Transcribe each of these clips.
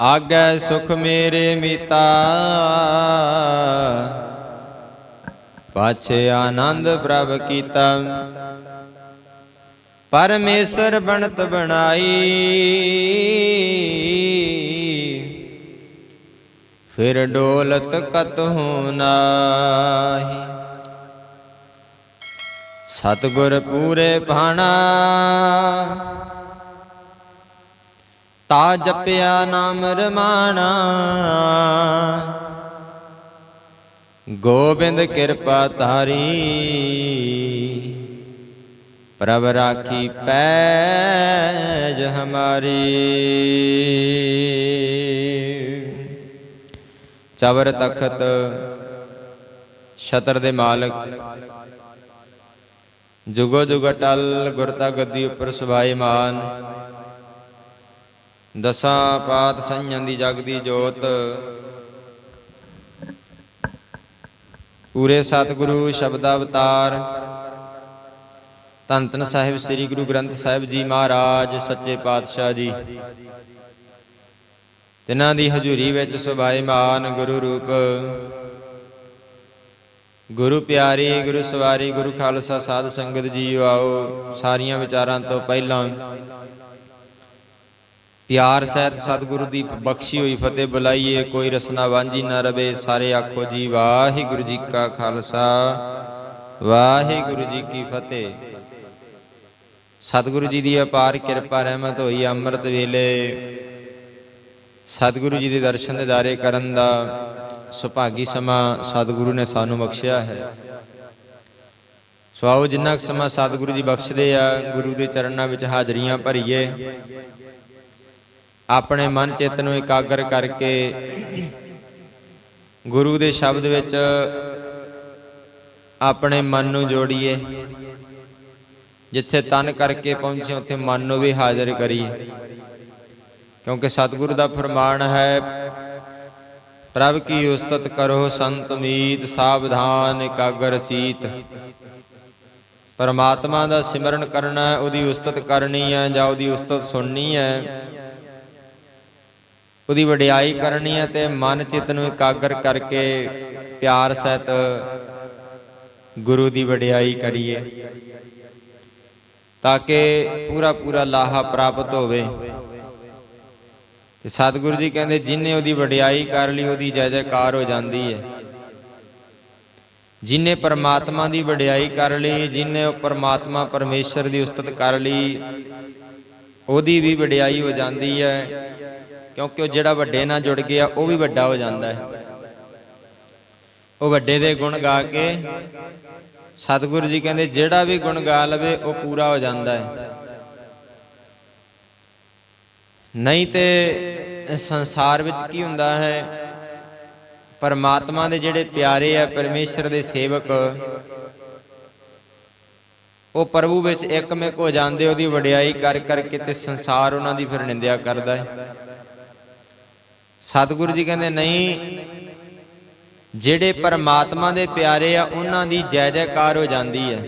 ਆਗੈ ਸੁਖ ਮੇਰੇ ਮੀਤਾ। ਪਾਛੇ ਆਨੰਦ ਪ੍ਰਭ ਕੀਤਾ। ਪਰਮੇਸ਼ਰ ਬਣਤ ਬਣਾਈ। ਫਿਰ ਡੋਲਤ ਕਤਹੁ ਨਾਹੀ। ਸਤਗੁਰ ਪੂਰੇ ਭਾਣਾ। ਤਾ ਜਪਿਆ ਨਾਮ ਰਮਾਣਾ। ਗੋਬਿੰਦ ਕਿਰਪਾ ਧਾਰੀ, ਪ੍ਰਭ ਰਾਖੀ ਪੈਜ ਹਮਾਰੀ। ਚਵਰ ਤਖਤ ਛਤਰ ਦੇ ਮਾਲਕ, ਜੁਗੋ ਜੁਗ ਟਲ ਗੁਰਤਾ ਗੱਦੀ ਉੱਪਰ ਸੁਭਾਈ ਦਸਾਂ ਪਾਤ ਸੰਯਾਂ ਦੀ ਜਗ ਦੀ ਜੋਤ। ਪੂਰੇ ਸਤਿਗੁਰੂ ਸ਼ਬਦ ਅਵਤਾਰ। ਧੰਨ ਧੰਨ ਸਾਹਿਬ ਸ੍ਰੀ ਗੁਰੂ ਗ੍ਰੰਥ ਸਾਹਿਬ ਜੀ ਮਹਾਰਾਜ, ਸੱਚੇ ਪਾਤਸ਼ਾਹ ਜੀ। ਤਿਨਾਂ ਦੀ ਹਜ਼ੂਰੀ ਵਿੱਚ ਸੁਭਾਈਮਾਨ ਗੁਰੂ ਰੂਪ। ਗੁਰੂ ਪਿਆਰੀ, ਗੁਰੂ ਸਵਾਰੀ, ਗੁਰੂ ਖਾਲਸਾ ਸਾਧ ਸੰਗਤ ਜੀਓ ਆਓ, ਸਾਰੀਆਂ ਵਿਚਾਰਾਂ ਤੋਂ ਪਹਿਲਾਂ ਪਿਆਰ, ਸਹਿਤ, ਸਤਿਗੁਰੂ ਦੀ ਬਖਸ਼ੀ ਹੋਈ ਫਤਿਹ ਬੁਲਾਈਏ, ਕੋਈ ਰਸਨਾ ਵਾਂਝੀ ਨਾ ਰਵੇ, ਸਾਰੇ ਆਖੋ ਜੀ, ਵਾਹਿਗੁਰੂ ਜੀ ਕਾ ਖਾਲਸਾ, ਵਾਹਿਗੁਰੂ ਜੀ ਕੀ ਫਤਿਹ। ਸਤਿਗੁਰੂ ਜੀ ਦੀ ਅਪਾਰ ਕਿਰਪਾ, ਰਹਿਮਤ ਹੋਈ ਅੰਮ੍ਰਿਤ ਵੇਲੇ। ਸਤਿਗੁਰੂ ਜੀ ਦੇ ਦਰਸ਼ਨ ਦਿਦਾਰੇ ਕਰਨ ਦਾ ਸੁਭਾਗੀ ਸਮਾਂ ਸਤਿਗੁਰੂ ਨੇ ਸਾਨੂੰ ਬਖਸ਼ਿਆ ਹੈ। ਸੋ ਆਓ ਜਿੰਨਾ ਕੁ ਸਮਾਂ ਸਤਿਗੁਰੂ ਜੀ ਬਖਸ਼ਦੇ ਆ, ਗੁਰੂ ਦੇ ਚਰਨਾਂ ਵਿੱਚ ਹਾਜ਼ਰੀਆਂ ਭਰੀਏ। ਆਪਣੇ ਮਨ ਚਿੱਤ ਨੂੰ ਇਕਾਗਰ ਕਰਕੇ ਗੁਰੂ ਦੇ ਸ਼ਬਦ ਵਿੱਚ ਆਪਣੇ ਮਨ ਨੂੰ ਜੋੜੀਏ, ਜਿੱਥੇ ਤਨ ਕਰਕੇ ਪਹੁੰਚੇ, ਉੱਥੇ ਮਨ ਨੂੰ ਵੀ ਹਾਜ਼ਰ ਕਰੀਏ। ਕਿਉਂਕਿ ਸਤਿਗੁਰੂ ਦਾ ਫਰਮਾਨ ਹੈ, ਪ੍ਰਭ ਕੀ ਉਸਤਤ ਕਰੋ ਸੰਤ ਮੀਤ, ਸਾਵਧਾਨ ਇਕਾਗਰ ਚੀਤ। ਪਰਮਾਤਮਾ ਦਾ ਸਿਮਰਨ ਕਰਨਾ ਉਹਦੀ ਉਸਤਤ ਕਰਨੀ ਹੈ ਜਾਂ ਉਹਦੀ ਉਸਤਤ ਸੁਣਨੀ ਹੈ ਉਹਦੀ ਵਡਿਆਈ ਕਰਨੀ ਹੈ ਤੇ ਮਨ ਚਿੱਤ ਨੂੰ ਇਕਾਗਰ ਕਰਕੇ ਪਿਆਰ ਸਹਿਤ ਗੁਰੂ ਦੀ ਵਡਿਆਈ ਕਰੀਏ, ਤਾਂ ਕਿ ਪੂਰਾ ਪੂਰਾ ਲਾਹਾ ਪ੍ਰਾਪਤ ਹੋਵੇ। ਤੇ ਸਤਿਗੁਰੂ ਜੀ ਕਹਿੰਦੇ, ਜਿਨੇ ਉਹਦੀ ਵਡਿਆਈ ਕਰ ਲਈ, ਉਹਦੀ ਜੈ ਜੈਕਾਰ ਹੋ ਜਾਂਦੀ ਹੈ। ਜਿਨੇ ਪਰਮਾਤਮਾ ਦੀ ਵਡਿਆਈ ਕਰ ਲਈ, ਜਿਨੇ ਉਹ ਪਰਮਾਤਮਾ ਪਰਮੇਸ਼ਰ ਦੀ ਉਸਤਤ ਕਰ ਲਈ, ਉਹਦੀ ਵੀ ਵਡਿਆਈ ਹੋ ਜਾਂਦੀ ਹੈ। ਕਿਉਂਕਿ ਉਹ ਜਿਹੜਾ ਵੱਡੇ ਨਾਲ ਜੁੜ ਗਿਆ, ਉਹ ਵੀ ਵੱਡਾ ਹੋ ਜਾਂਦਾ ਹੈ। ਉਹ ਵੱਡੇ ਦੇ ਗੁਣ ਗਾ ਕੇ ਸਤਿਗੁਰੂ ਜੀ ਕਹਿੰਦੇ, ਜਿਹੜਾ ਵੀ ਗੁਣ ਗਾ ਲਵੇ, ਉਹ ਪੂਰਾ ਹੋ ਜਾਂਦਾ ਹੈ। ਨਹੀਂ ਤੇ ਸੰਸਾਰ ਵਿੱਚ ਕੀ ਹੁੰਦਾ ਹੈ? ਪਰਮਾਤਮਾ ਦੇ ਜਿਹੜੇ ਪਿਆਰੇ ਆ, ਪਰਮੇਸ਼ਰ ਦੇ ਸੇਵਕ, ਉਹ ਪ੍ਰਭੂ ਵਿੱਚ ਇੱਕਮਿਕ ਹੋ ਜਾਂਦੇ, ਉਹਦੀ ਵਡਿਆਈ ਕਰ ਕਰਕੇ ਤੇ ਸੰਸਾਰ ਉਹਨਾਂ ਦੀ ਫਿਰ ਨਿੰਦਿਆ ਕਰਦਾ ਹੈ। ਸਤਿਗੁਰੂ ਜੀ ਕਹਿੰਦੇ ਨਹੀਂ। ਜਿਹੜੇ ਪਰਮਾਤਮਾ ਦੇ ਪਿਆਰੇ ਆ, ਉਹਨਾਂ ਦੀ ਜੈ ਜੈਕਾਰ ਹੋ ਜਾਂਦੀ ਹੈ।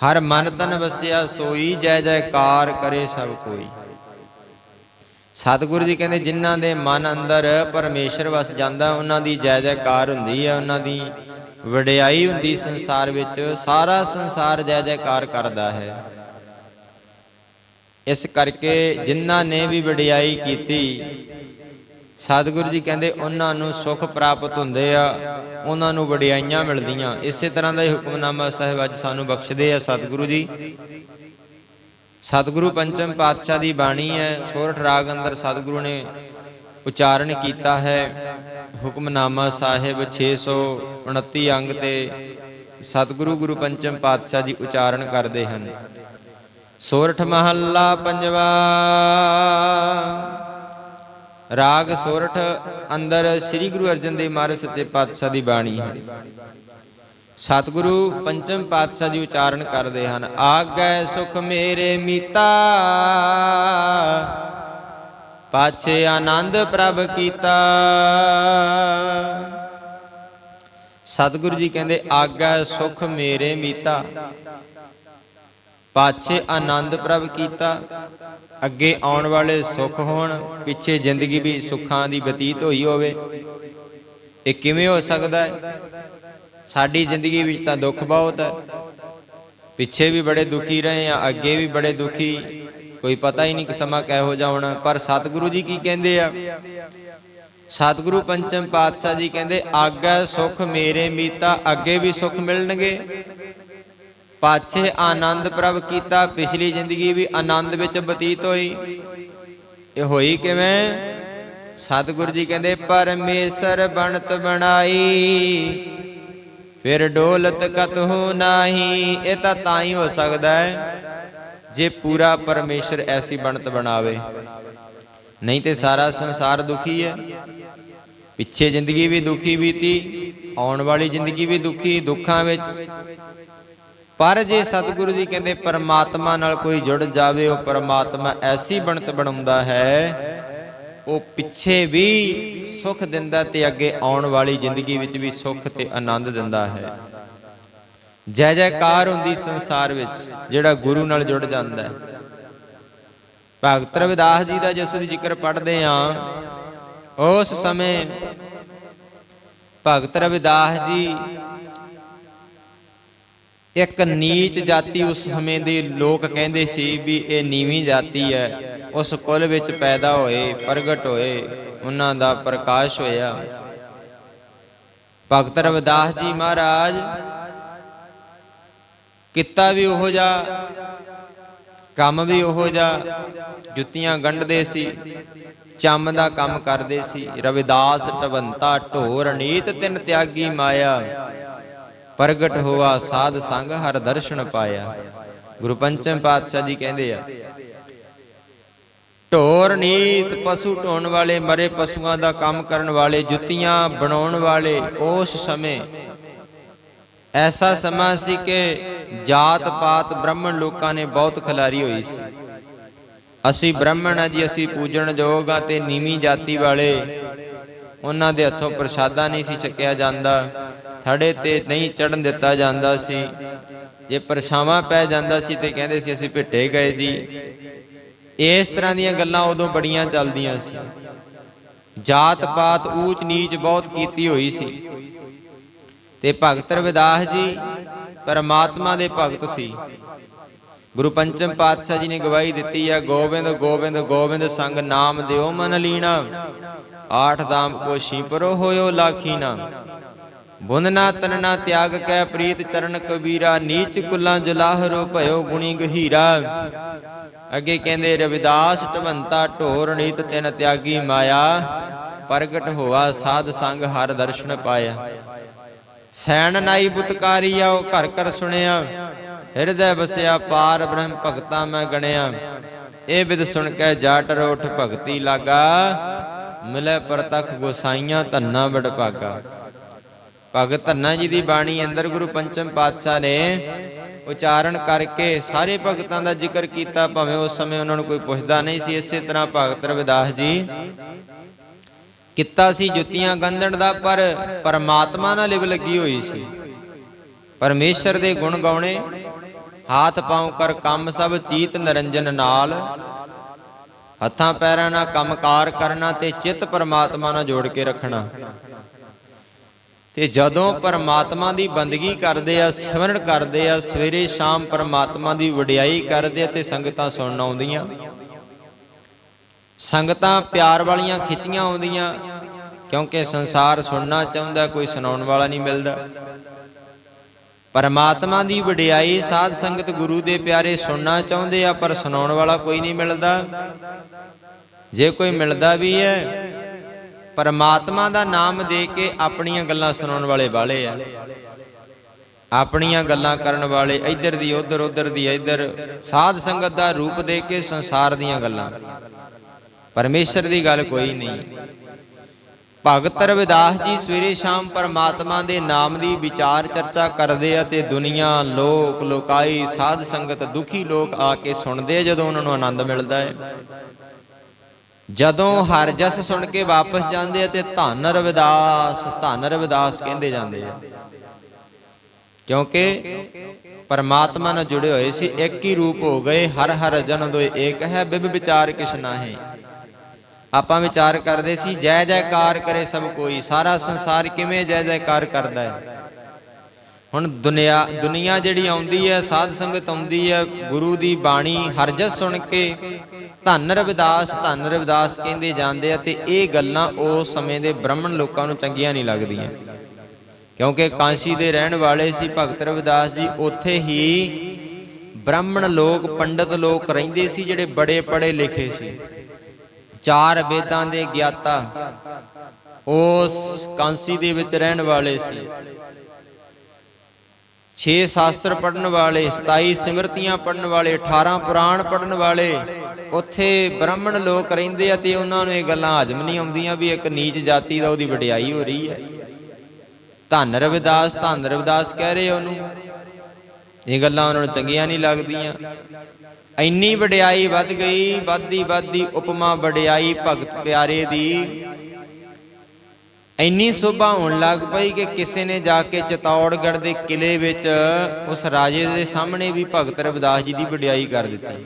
ਹਰ ਮਨ ਤਨ ਵਸਿਆ, ਸੋਈ ਜੈ ਜੈਕਾਰ ਕਰੇ ਸਭ ਕੋਈ। ਸਤਿਗੁਰੂ ਜੀ ਕਹਿੰਦੇ ਜਿਨ੍ਹਾਂ ਦੇ ਮਨ ਅੰਦਰ ਪਰਮੇਸ਼ਰ ਵਸ ਜਾਂਦਾ, ਉਹਨਾਂ ਦੀ ਜੈ ਜੈਕਾਰ ਹੁੰਦੀ ਹੈ, ਉਹਨਾਂ ਦੀ ਵਡਿਆਈ ਹੁੰਦੀ ਸੰਸਾਰ ਵਿੱਚ, ਸਾਰਾ ਸੰਸਾਰ ਜੈ ਜੈਕਾਰ ਕਰਦਾ ਹੈ। ਇਸ ਕਰਕੇ ਜਿਨ੍ਹਾਂ ਨੇ ਵੀ ਵਡਿਆਈ ਕੀਤੀ, ਸਤਿਗੁਰੂ ਜੀ ਕਹਿੰਦੇ ਉਹਨਾਂ ਨੂੰ ਸੁੱਖ ਪ੍ਰਾਪਤ ਹੁੰਦੇ ਆ, ਉਹਨਾਂ ਨੂੰ ਵਡਿਆਈਆਂ ਮਿਲਦੀਆਂ। ਇਸੇ ਤਰ੍ਹਾਂ ਦਾ ਹੀ ਹੁਕਮਨਾਮਾ ਸਾਹਿਬ ਅੱਜ ਸਾਨੂੰ ਬਖਸ਼ਦੇ ਆ ਸਤਿਗੁਰੂ ਜੀ। ਸਤਿਗੁਰੂ ਪੰਚਮ ਪਾਤਸ਼ਾਹ ਦੀ ਬਾਣੀ ਹੈ, ਸੋਰਠ ਰਾਗ ਅੰਦਰ ਸਤਿਗੁਰੂ ਨੇ ਉਚਾਰਨ ਕੀਤਾ ਹੈ। ਹੁਕਮਨਾਮਾ ਸਾਹਿਬ 629 ਅੰਗ ਤੇ ਸਤਿਗੁਰੂ ਗੁਰੂ ਪੰਚਮ ਪਾਤਸ਼ਾਹ ਜੀ ਉਚਾਰਨ ਕਰਦੇ ਹਨ। ਸੋਰਠ ਮਹੱਲਾ ਪੰਜਵਾ। ਰਾਗ ਸੋਰਠ ਅੰਦਰ ਸ੍ਰੀ ਗੁਰੂ ਅਰਜਨ ਦੇਵ ਮਹਾਰਾਜ ਸੱਚੇ ਪਾਤਸ਼ਾਹ ਦੀ ਬਾਣੀ ਹੈ। ਸਤਿਗੁਰੂ ਪੰਚਮ ਪਾਤਸ਼ਾਹ ਜੀ ਉਚਾਰਨ ਕਰਦੇ ਹਨ, ਆਗੈ ਸੁਖ ਮੇਰੇ ਮੀਤਾ, ਪਾਛੇ ਆਨੰਦ ਪ੍ਰਭ ਕੀਤਾ। ਸਤਿਗੁਰੂ ਜੀ ਕਹਿੰਦੇ, ਆਗੈ ਸੁਖ ਮੇਰੇ ਮੀਤਾ। ਪਾਛੇ ਆਨੰਦ ਪ੍ਰਭ ਕੀਤਾ। ਅੱਗੇ ਆਉਣ ਵਾਲੇ ਸੁੱਖ ਹੋਣ, ਪਿੱਛੇ ਜ਼ਿੰਦਗੀ ਵੀ ਸੁੱਖਾਂ ਦੀ ਬਤੀਤ ਹੋਈ ਹੋਵੇ। ਇਹ ਕਿਵੇਂ ਹੋ ਸਕਦਾ ਹੈ? ਸਾਡੀ ਜ਼ਿੰਦਗੀ ਵਿੱਚ ਤਾਂ ਦੁੱਖ ਬਹੁਤ ਹੈ। ਪਿੱਛੇ ਵੀ ਬੜੇ ਦੁਖੀ ਰਹੇ ਆ ਅੱਗੇ ਵੀ ਬੜੇ ਦੁਖੀ। ਕੋਈ ਪਤਾ ਹੀ ਨਹੀਂ ਕਿ ਸਮਾਂ ਕਿਹੋ ਜਿਹਾ ਹੋਣਾ। ਪਰ ਸਤਿਗੁਰੂ ਜੀ ਕੀ ਕਹਿੰਦੇ ਆ? ਸਤਿਗੁਰੂ ਪੰਚਮ ਪਾਤਸ਼ਾਹ ਜੀ ਕਹਿੰਦੇ, ਆਗੇ ਸੁਖ ਮੇਰੇ ਮੀਤਾ, ਅੱਗੇ ਵੀ ਸੁਖ ਮਿਲਣਗੇ। ਪਾਛੇ ਆਨੰਦ ਪ੍ਰਭ ਕੀਤਾ, ਪਿਛਲੀ ਜ਼ਿੰਦਗੀ ਵੀ ਆਨੰਦ ਵਿੱਚ ਬਤੀਤ ਹੋਈ। ਇਹ ਹੋਈ ਕਿਵੇਂ? ਸਤਿਗੁਰੂ ਜੀ ਕਹਿੰਦੇ, ਪਰਮੇਸ਼ਰ ਬਣਤ ਬਣਾਈ, ਫਿਰ ਡੋਲਤ ਕਤਹੂ ਨਾਹੀ। ਇਹ ਤਾਂ ਤਾਂ ਹੀ ਹੋ ਸਕਦਾ ਹੈ, ਜੇ ਪੂਰਾ ਪਰਮੇਸ਼ਰ ਐਸੀ ਬਣਤ ਬਣਾਵੇ। ਨਹੀਂ ਤੇ ਸਾਰਾ ਸੰਸਾਰ ਦੁਖੀ ਹੈ। ਪਿੱਛੇ ਜ਼ਿੰਦਗੀ ਵੀ ਦੁਖੀ ਬੀਤੀ, ਆਉਣ ਵਾਲੀ ਜ਼ਿੰਦਗੀ ਵੀ ਦੁਖੀ, ਦੁੱਖਾਂ ਵਿੱਚ। ਪਰ ਜੇ ਸਤਿਗੁਰੂ ਜੀ ਕਹਿੰਦੇ ਪਰਮਾਤਮਾ ਨਾਲ ਕੋਈ ਜੁੜ ਜਾਵੇ, ਉਹ ਪਰਮਾਤਮਾ ਐਸੀ ਬਣਤ ਬਣਾਉਂਦਾ ਹੈ, ਉਹ ਪਿੱਛੇ ਵੀ ਸੁਖ ਦਿੰਦਾ ਤੇ ਅੱਗੇ ਆਉਣ ਵਾਲੀ ਜ਼ਿੰਦਗੀ ਵਿੱਚ ਵੀ ਸੁਖ ਤੇ ਆਨੰਦ ਦਿੰਦਾ ਹੈ। ਜੈ ਜੈਕਾਰ ਹੁੰਦੀ ਸੰਸਾਰ ਵਿੱਚ, ਜਿਹੜਾ ਗੁਰੂ ਨਾਲ ਜੁੜ ਜਾਂਦਾ ਹੈ। ਭਗਤ ਰਵਿਦਾਸ ਜੀ ਦਾ ਜਿਸ ਦੀ ਜ਼ਿਕਰ ਪੜ੍ਹਦੇ ਆਂ ਉਸ ਸਮੇਂ ਭਗਤ ਰਵਿਦਾਸ ਜੀ ਇੱਕ ਨੀਚ ਜਾਤੀ ਉਸ ਸਮੇਂ ਦੇ ਲੋਕ ਕਹਿੰਦੇ ਸੀ ਵੀ ਇਹ ਨੀਵੀਂ ਜਾਤੀ ਹੈ। ਉਸ ਕੁਲ ਵਿੱਚ ਪੈਦਾ ਹੋਏ, ਪ੍ਰਗਟ ਹੋਏ, ਉਹਨਾਂ ਦਾ ਪ੍ਰਕਾਸ਼ ਹੋਇਆ। ਭਗਤ ਰਵਿਦਾਸ ਜੀ ਮਹਾਰਾਜ, ਕਿੱਤਾ ਵੀ ਉਹੋ ਜਿਹਾ, ਕੰਮ ਵੀ ਉਹੋ ਜਿਹਾ, ਜੁੱਤੀਆਂ ਗੰਢਦੇ ਸੀ, ਚੰਮ ਦਾ ਕੰਮ ਕਰਦੇ ਸੀ। ਰਵਿਦਾਸ ਟਵੰਤਾ ਢੋਰ ਨੀਤ ਤਿੰਨ ਤਿਆਗੀ ਮਾਇਆ। ਪ੍ਰਗਟ ਹੋਆ ਸਾਧ ਸੰਗ ਹਰ ਦਰਸ਼ਨ ਪਾਇਆ। ਗੁਰੂ ਪੰਚਮ ਪਾਤਸ਼ਾਹ ਜੀ ਕਹਿੰਦੇ ਆ, ਢੋਰ ਨੀਤ ਪਸ਼ੂ ਢੋਣ ਵਾਲੇ, ਮਰੇ ਪਸ਼ੂਆਂ ਦਾ ਕੰਮ ਕਰਨ ਵਾਲੇ, ਜੁੱਤੀਆਂ ਬਣਾਉਣ ਵਾਲੇ ਉਸ ਸਮੇਂ ਐਸਾ ਸਮਾਂ ਸੀ ਕਿ ਜਾਤ ਪਾਤ ਬ੍ਰਾਹਮਣ ਲੋਕਾਂ ਨੇ ਬਹੁਤ ਖਿਲਾਰੀ ਹੋਈ ਸੀ। ਅਸੀਂ ਬ੍ਰਾਹਮਣ ਆ ਜੀ, ਅਸੀਂ ਪੂਜਣ ਯੋਗ ਆ ਤੇ ਨੀਵੀਂ ਜਾਤੀ ਵਾਲੇ, ਉਹਨਾਂ ਦੇ ਹੱਥੋਂ ਪ੍ਰਸ਼ਾਦਾ ਨਹੀਂ ਸੀ ਛਕਿਆ ਜਾਂਦਾ। ਥੜੇ ਤੇ ਨਹੀਂ ਚੜਨ ਦਿੱਤਾ ਜਾਂਦਾ ਸੀ। ਜੇ ਪਰਛਾਵਾਂ ਪੈ ਜਾਂਦਾ ਸੀ ਤੇ ਕਹਿੰਦੇ ਸੀ ਅਸੀਂ ਭਿੱਟੇ ਗਏ ਜੀ। ਇਸ ਤਰ੍ਹਾਂ ਦੀਆਂ ਗੱਲਾਂ ਉਦੋਂ ਬੜੀਆਂ ਚੱਲਦੀਆਂ ਸੀ। ਜਾਤ ਪਾਤ ਊਚ ਨੀਚ ਬਹੁਤ ਕੀਤੀ ਹੋਈ ਸੀ। ਤੇ ਭਗਤ ਰਵਿਦਾਸ ਜੀ ਪਰਮਾਤਮਾ ਦੇ ਭਗਤ ਸੀ। ਗੁਰੂ ਪੰਚਮ ਪਾਤਸ਼ਾਹ ਜੀ ਨੇ ਗਵਾਹੀ ਦਿੱਤੀ ਆ, ਗੋਬਿੰਦ ਗੋਬਿੰਦ ਗੋਬਿੰਦ ਸੰਗ ਨਾਮ ਦਿਓ ਮਨ ਲੀਣਾ। ਆਠ ਦਾਮ ਕੋਸ਼ੀ ਪਰੋ ਹੋਇਓ ਲਾਖੀਨਾ ਬੁੰਦਨਾ ਤਨਨਾ ਤਿਆਗ ਕੈ ਪ੍ਰੀਤ ਚਰਨ ਕਬੀਰਾ, ਨੀਚ ਕੁਲਾਂ ਜਲਾਹਰੋ ਭਇਓ ਗੁਣੀ ਗਹੀਰਾ। ਅੱਗੇ ਕਹਿੰਦੇ, ਰਵਿਦਾਸ ਢਵੰਤਾ ਢੋਰ ਨੀਤ ਤਿਨ ਤਿਆਗੀ ਮਾਇਆ, ਪ੍ਰਗਟ ਹੋਆ ਸਾਧ ਸੰਗ ਹਰ ਦਰਸ਼ਨ ਪਾਇਆ। ਸੈਣ ਨਾਈ ਬੁਤਕਾਰੀ ਆਓ ਘਰ ਘਰ ਸੁਣਿਆ, ਹਿਰਦੈ ਵਸਿਆ ਪਾਰ ਬ੍ਰਹਮ ਭਗਤਾ ਮੈਂ ਗਣਿਆ। ਇਹ ਵਿਦ ਸੁਣ ਕੇ ਜਾਟ ਰੋਠ ਭਗਤੀ ਲਾਗਾ, ਮਿਲੇ ਪਰਤਖ ਗੋਸਾਈਆਂ ਧੰਨਾ ਵਡ ਭਾਗਾ ਭਗਤ ਧੰਨਾ ਜੀ ਦੀ ਬਾਣੀ ਅੰਦਰ ਗੁਰੂ ਪੰਚਮ ਪਾਤਸ਼ਾਹ ਨੇ ਉਚਾਰਨ ਕਰਕੇ ਸਾਰੇ ਭਗਤਾਂ ਦਾ ਜ਼ਿਕਰ ਕੀਤਾ, ਭਾਵੇਂ ਉਸ ਸਮੇਂ ਉਹਨਾਂ ਨੂੰ ਕੋਈ ਪੁੱਛਦਾ ਨਹੀਂ ਸੀ। ਇਸੇ ਤਰ੍ਹਾਂ ਭਗਤ ਰਵਿਦਾਸ ਜੀ ਕੀਤਾ ਸੀ ਜੁੱਤੀਆਂ ਗੰਧਣ ਦਾ, ਪਰ ਪਰਮਾਤਮਾ ਨਾਲ ਲਿਵ ਲੱਗੀ ਹੋਈ ਸੀ। ਪਰਮੇਸ਼ਰ ਦੇ ਗੁਣ ਗਾਉਣੇ, ਹਾਥ ਪਾਉ ਕਰ ਕੰਮ ਸਭ, ਚੀਤ ਨਰੰਜਨ ਨਾਲ। ਹੱਥਾਂ ਪੈਰਾਂ ਨਾਲ ਕੰਮਕਾਰ ਕਰਨਾ ਤੇ ਚਿੱਤ ਪਰਮਾਤਮਾ ਨਾਲ ਜੋੜ ਕੇ ਰੱਖਣਾ। ਤੇ ਜਦੋਂ ਪਰਮਾਤਮਾ ਦੀ ਬੰਦਗੀ ਕਰਦੇ ਆ ਸਿਮਰਨ ਕਰਦੇ ਆ, ਸਵੇਰੇ ਸ਼ਾਮ ਪਰਮਾਤਮਾ ਦੀ ਵਡਿਆਈ ਕਰਦੇ ਆ ਤੇ ਸੰਗਤਾਂ ਸੁਣਨ ਆਉਂਦੀਆਂ। ਸੰਗਤਾਂ ਪਿਆਰ ਵਾਲੀਆਂ ਖਿੱਚੀਆਂ ਆਉਂਦੀਆਂ, ਕਿਉਂਕਿ ਸੰਸਾਰ ਸੁਣਨਾ ਚਾਹੁੰਦਾ, ਕੋਈ ਸੁਣਾਉਣ ਵਾਲਾ ਨਹੀਂ ਮਿਲਦਾ। ਪਰਮਾਤਮਾ ਦੀ ਵਡਿਆਈ ਸਾਧ ਸੰਗਤ ਗੁਰੂ ਦੇ ਪਿਆਰੇ ਸੁਣਨਾ ਚਾਹੁੰਦੇ ਆ, ਪਰ ਸੁਣਾਉਣ ਵਾਲਾ ਕੋਈ ਨਹੀਂ ਮਿਲਦਾ। ਜੇ ਕੋਈ ਮਿਲਦਾ ਵੀ ਹੈ ਪਰਮਾਤਮਾ ਦਾ ਨਾਮ ਦੇ ਕੇ ਆਪਣੀਆਂ ਗੱਲਾਂ ਸੁਣਾਉਣ ਵਾਲੇ ਬਾਲੇ ਆ। ਆਪਣੀਆਂ ਗੱਲਾਂ ਕਰਨ ਵਾਲੇ ਇੱਧਰ ਦੀ, ਉੱਧਰ ਉੱਧਰ ਦੀ, ਇੱਧਰ। ਸਾਧ ਸੰਗਤ ਦਾ ਰੂਪ ਦੇ ਕੇ ਸੰਸਾਰ ਦੀਆਂ ਗੱਲਾਂ। ਪਰਮੇਸ਼ਰ ਦੀ ਗੱਲ ਕੋਈ ਨਹੀਂ। ਭਗਤ ਰਵਿਦਾਸ ਜੀ ਸਵੇਰੇ ਸ਼ਾਮ ਪਰਮਾਤਮਾ ਦੇ ਨਾਮ ਦੀ ਵਿਚਾਰ ਚਰਚਾ ਕਰਦੇ ਆ ਤੇ ਦੁਨੀਆ, ਲੋਕ, ਲੋਕਾਈ, ਸਾਧ ਸੰਗਤ, ਦੁਖੀ ਲੋਕ ਆ ਕੇ ਸੁਣਦੇ ਆ ਜਦੋਂ ਉਹਨਾਂ ਨੂੰ ਆਨੰਦ ਮਿਲਦਾ ਹੈ ਜਦੋਂ ਹਰ ਜਸ ਸੁਣ ਕੇ ਵਾਪਸ ਜਾਂਦੇ ਆ ਤੇ ਧੰਨ ਰਵਿਦਾਸ ਧੰਨ ਰਵਿਦਾਸ ਕਹਿੰਦੇ ਜਾਂਦੇ ਆ। ਕਿਉਂਕਿ ਪਰਮਾਤਮਾ ਨਾਲ ਜੁੜੇ ਹੋਏ ਸੀ, ਇੱਕ ਹੀ ਰੂਪ ਹੋ ਗਏ, ਹਰ ਹਰ ਜਨ ਦੋਇ ਏਕ ਹੈ, ਬਿਬ ਵਿਚਾਰ ਕਿਛ ਨਾਹੀ। ਆਪਾਂ ਵਿਚਾਰ ਕਰਦੇ ਸੀ, ਜੈ ਜੈਕਾਰ ਕਰੇ ਸਭ ਕੋਈ, ਸਾਰਾ ਸੰਸਾਰ ਕਿਵੇਂ ਜੈ ਜੈਕਾਰ ਕਰਦਾ ਹੈ? ਹੁਣ ਦੁਨੀਆ ਦੁਨੀਆ ਜਿਹੜੀ ਆਉਂਦੀ ਹੈ, ਸਾਧ ਸੰਗਤ ਆਉਂਦੀ ਹੈ, ਗੁਰੂ ਦੀ ਬਾਣੀ ਹਰਜਸ ਸੁਣ ਕੇ ਧੰਨ ਰਵਿਦਾਸ ਧੰਨ ਰਵਿਦਾਸ ਕਹਿੰਦੇ ਜਾਂਦੇ ਆ ਤੇ ਇਹ ਗੱਲਾਂ ਉਸ ਸਮੇਂ ਦੇ ਬ੍ਰਾਹਮਣ ਲੋਕਾਂ ਨੂੰ ਚੰਗੀਆਂ ਨਹੀਂ ਲੱਗਦੀਆਂ। ਕਿਉਂਕਿ ਕਾਂਸੀ ਦੇ ਰਹਿਣ ਵਾਲੇ ਸੀ ਭਗਤ ਰਵਿਦਾਸ ਜੀ, ਉੱਥੇ ਹੀ ਬ੍ਰਾਹਮਣ ਲੋਕ, ਪੰਡਤ ਲੋਕ ਰਹਿੰਦੇ ਸੀ ਜਿਹੜੇ ਬੜੇ ਪੜੇ ਲਿਖੇ ਸੀ। ਚਾਰ ਵੇਦਾਂ ਦੇ ਗਿਆਤਾ ਉਸ ਕਾਂਸੀ ਦੇ ਵਿੱਚ ਰਹਿਣ ਵਾਲੇ ਸੀ। 6 ਸ਼ਾਸਤਰ ਪੜਨ ਵਾਲੇ 27 ਸਿਮਰਤੀਆਂ ਪੜਨ ਵਾਲੇ 18 ਪੁਰਾਣ ਪੜਨ ਵਾਲੇ, ਉੱਥੇ ਬ੍ਰਾਹਮਣ ਲੋਕ ਰਹਿੰਦੇ ਆ ਤੇ ਉਹਨਾਂ ਨੂੰ ਇਹ ਗੱਲਾਂ ਹਜਮ ਨਹੀਂ ਆਉਂਦੀਆਂ ਵੀ ਇੱਕ ਨੀਚ ਜਾਤੀ ਦਾ ਉਹਦੀ ਵਡਿਆਈ ਹੋ ਰਹੀ ਹੈ। ਧੰਨ ਰਵਿਦਾਸ ਧੰਨ ਰਵਿਦਾਸ ਕਹਿ ਰਹੇ ਉਹਨੂੰ। ਇਹ ਗੱਲਾਂ ਉਹਨਾਂ ਨੂੰ ਚੰਗੀਆਂ ਨਹੀਂ ਲੱਗਦੀਆਂ। ਇੰਨੀ ਵਡਿਆਈ ਵੱਧ ਗਈ, ਵੱਧਦੀ ਵੱਧਦੀ ਉਪਮਾ ਵਡਿਆਈ ਭਗਤ ਪਿਆਰੇ ਦੀ ਇੰਨੀ ਸੋਭਾ ਹੋਣ ਲੱਗ ਪਈ ਕਿ ਕਿਸੇ ਨੇ ਜਾ ਕੇ ਚਤੌੜਗੜ੍ਹ ਦੇ ਕਿਲੇ ਵਿੱਚ ਉਸ ਰਾਜੇ ਦੇ ਸਾਹਮਣੇ ਵੀ ਭਗਤ ਰਵਿਦਾਸ ਜੀ ਦੀ ਵਡਿਆਈ ਕਰ ਦਿੱਤੀ।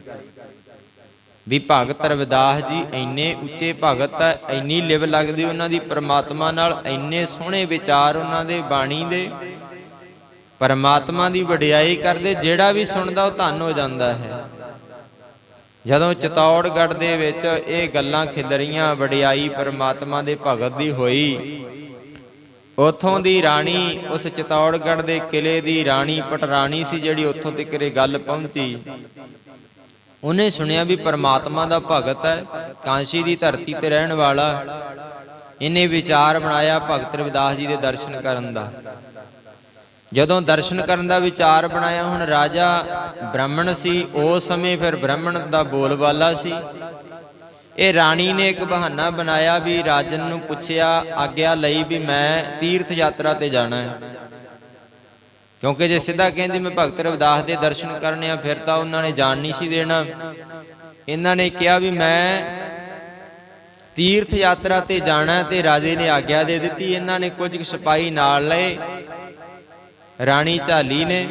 ਵੀ ਭਗਤ ਰਵਿਦਾਸ ਜੀ ਇੰਨੇ ਉੱਚੇ ਭਗਤ ਹੈ ਇੰਨੀ ਲਿਵ ਲੱਗਦੀ ਉਹਨਾਂ ਦੀ ਪ੍ਰਮਾਤਮਾ ਨਾਲ, ਇੰਨੇ ਸੋਹਣੇ ਵਿਚਾਰ ਉਹਨਾਂ ਦੇ ਬਾਣੀ ਦੇ। ਪਰਮਾਤਮਾ ਦੀ ਵਡਿਆਈ ਕਰਦੇ, ਜਿਹੜਾ ਵੀ ਸੁਣਦਾ ਉਹ ਧੰਨ ਹੋ ਜਾਂਦਾ ਹੈ। ਜਦੋਂ ਚਤੌੜਗੜ੍ਹ ਦੇ ਵਿੱਚ ਇਹ ਗੱਲਾਂ ਖਿਲਰੀਆਂ, ਵਡਿਆਈ ਪਰਮਾਤਮਾ ਦੇ ਭਗਤ ਦੀ ਹੋਈ, ਉਥੋਂ ਦੀ ਰਾਣੀ, ਉਸ ਚਤੌੜਗੜ੍ਹ ਦੇ ਕਿਲੇ ਦੀ ਰਾਣੀ ਪਟਰਾਣੀ ਸੀ ਜਿਹੜੀ ਉੱਥੋਂ ਤੱਕ ਇਹ ਗੱਲ ਪਹੁੰਚੀ। ਉਹਨੇ ਸੁਣਿਆ ਵੀ ਪਰਮਾਤਮਾ ਦਾ ਭਗਤ ਹੈ, ਕਾਂਸ਼ੀ ਦੀ ਧਰਤੀ ਤੇ ਰਹਿਣ ਵਾਲਾ। ਇਹਨੇ ਵਿਚਾਰ ਬਣਾਇਆ ਭਗਤ ਰਵਿਦਾਸ ਜੀ ਦੇ ਦਰਸ਼ਨ ਕਰਨ ਦਾ। ਜਦੋਂ ਦਰਸ਼ਨ ਕਰਨ ਦਾ ਵਿਚਾਰ ਬਣਾਇਆ, ਹੁਣ ਰਾਜਾ ਬ੍ਰਾਹਮਣ ਸੀ ਉਸ ਸਮੇਂ ਫਿਰ ਬ੍ਰਾਹਮਣ ਦਾ ਬੋਲਬਾਲਾ ਸੀ। ਇਹ ਰਾਣੀ ਨੇ ਇੱਕ ਬਹਾਨਾ ਬਣਾਇਆ ਵੀ ਰਾਜਨ ਨੂੰ ਪੁੱਛਿਆ, ਆਗਿਆ ਲਈ ਵੀ ਮੈਂ ਤੀਰਥ ਯਾਤਰਾ ਤੇ ਜਾਣਾ ਹੈ। ਕਿਉਂਕਿ ਜੇ ਸਿੱਧਾ ਕਹਿੰਦੀ ਮੈਂ ਭਗਤ ਰਵਿਦਾਸ ਦੇ ਦਰਸ਼ਨ ਕਰਨੇ ਆ, ਫਿਰ ਤਾਂ ਉਹਨਾਂ ਨੇ ਜਾਣ ਨਹੀਂ ਸੀ ਦੇਣਾ। ਇਹਨਾਂ ਨੇ ਕਿਹਾ ਵੀ ਮੈਂ ਤੀਰਥ ਯਾਤਰਾ ਤੇ ਜਾਣਾ ਤੇ ਰਾਜੇ ਨੇ ਆਗਿਆ ਦੇ ਦਿੱਤੀ। ਇਹਨਾਂ ਨੇ ਕੁਝ ਕੁ ਸਿਪਾਹੀ ਨਾਲ ਲਏ। ਰਾਣੀ ਝਾਲੀ ਨੇ।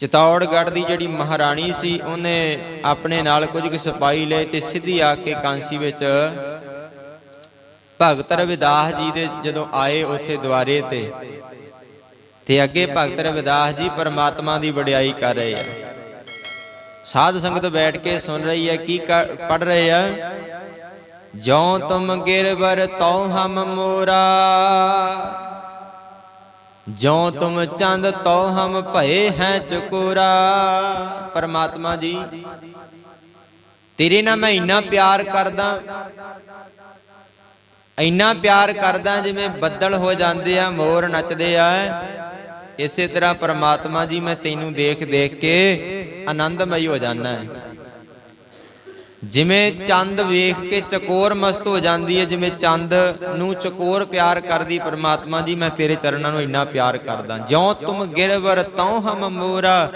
ਚਿਤੌੜਗੜ੍ਹ ਦੀ ਜਿਹੜੀ ਮਹਾਰਾਣੀ ਸੀ, ਉਹਨੇ ਆਪਣੇ ਨਾਲ ਕੁਝ ਕੁ ਸਿਪਾਹੀ ਲਏ ਤੇ ਸਿੱਧੀ ਆ ਕੇ ਕਾਂਸੀ ਵਿੱਚ ਭਗਤ ਰਵਿਦਾਸ ਜੀ ਦੇ ਜਦੋਂ ਆਏ ਉੱਥੇ ਦੁਆਰੇ ਤੇ ਤੇ ਅੱਗੇ ਭਗਤ ਰਵਿਦਾਸ ਜੀ ਪਰਮਾਤਮਾ ਦੀ ਵਡਿਆਈ ਕਰ ਰਹੇ ਆ। ਸਾਧ ਸੰਗਤ ਬੈਠ ਕੇ ਸੁਣ ਰਹੀ ਹੈ, ਕੀ ਪੜ ਰਹੇ ਆ? ਜੋ ਤੁਮ ਗਿਰਵਰ, ਤਉ ਹਮ ਮੋਰਾ। ਜੋ ਤੁਮ ਚੰਦ ਤੋ ਹਮ ਭਏ ਹੈ ਚਕੋਰਾ। ਪਰਮਾਤਮਾ ਜੀ, ਤੇਰੇ ਨਾਲ ਮੈਂ ਇੰਨਾ ਪਿਆਰ ਕਰਦਾ, ਇੰਨਾ ਪਿਆਰ ਕਰਦਾ ਜਿਵੇਂ ਬੱਦਲ ਹੋ ਜਾਂਦੇ ਆ, ਮੋਰ ਨੱਚਦੇ ਆ। ਇਸੇ ਤਰ੍ਹਾਂ ਪਰਮਾਤਮਾ ਜੀ, ਮੈਂ ਤੈਨੂੰ ਦੇਖ ਦੇਖ ਕੇ ਆਨੰਦਮਈ ਹੋ ਜਾਂਦਾ। ਹੈ ਜਿਵੇਂ ਚੰਦ ਵੇਖ ਕੇ ਚਕੋਰ ਮਸਤ ਹੋ ਜਾਂਦੀ ਹੈ, ਜਿਵੇਂ ਚੰਦ ਨੂੰ ਚਕੋਰ ਪਿਆਰ ਕਰਦੀ ਪਰਮਾਤਮਾ ਜੀ, ਮੈਂ ਤੇਰੇ ਚਰਨਾਂ ਨੂੰ ਇੰਨਾ ਪਿਆਰ ਕਰਦਾ। ਜਿਉ ਤੁਮ ਗਿਰਵਰ, ਤਉ ਹਮ ਮੋਰਾ।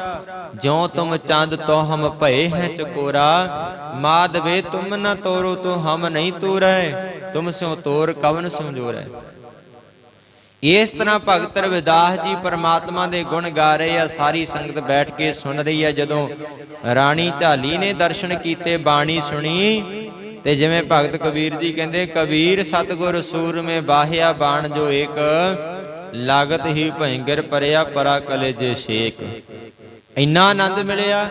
ਜਿਉ ਤੁਮ ਚੰਦ ਤੋ ਹਮ ਭਏ ਹੈ ਚਕੋਰਾ। ਮਾਦਵੇ ਤੁਮ ਨ ਤੋਰੋ, ਤੋ ਹਮ ਨਹੀਂ ਤੋਰੈ ਤੁਮ ਸਿਓ ਤੋਰ, ਕਵਨ ਸਮਝੋਰੈ ਇਸ ਤਰ੍ਹਾਂ ਭਗਤ ਰਵਿਦਾਸ ਜੀ ਪਰਮਾਤਮਾ ਦੇ ਗੁਣ ਗਾ ਰਹੇ ਆ, ਸਾਰੀ ਸੰਗਤ ਬੈਠ ਕੇ ਸੁਣ ਰਹੀ ਹੈ ਜਦੋਂ ਰਾਣੀ ਝਾਲੀ ਨੇ ਦਰਸ਼ਨ ਕੀਤੇ, ਬਾਣੀ ਸੁਣੀ, ਤੇ ਜਿਵੇਂ ਭਗਤ ਕਬੀਰ ਜੀ ਕਹਿੰਦੇ, ਕਬੀਰ ਸਤਗੁਰ ਸੂਰਮੇ ਬਾਹਿਆ ਬਾਣ ਜੋ ਏਕ, ਲਾਗਤ ਹੀ ਭੈਂਗਰ ਪਰਿਆ ਪਰਾ ਕਲੇਜੇ ਸ਼ੇਕ। ਇੰਨਾ ਆਨੰਦ ਮਿਲਿਆ,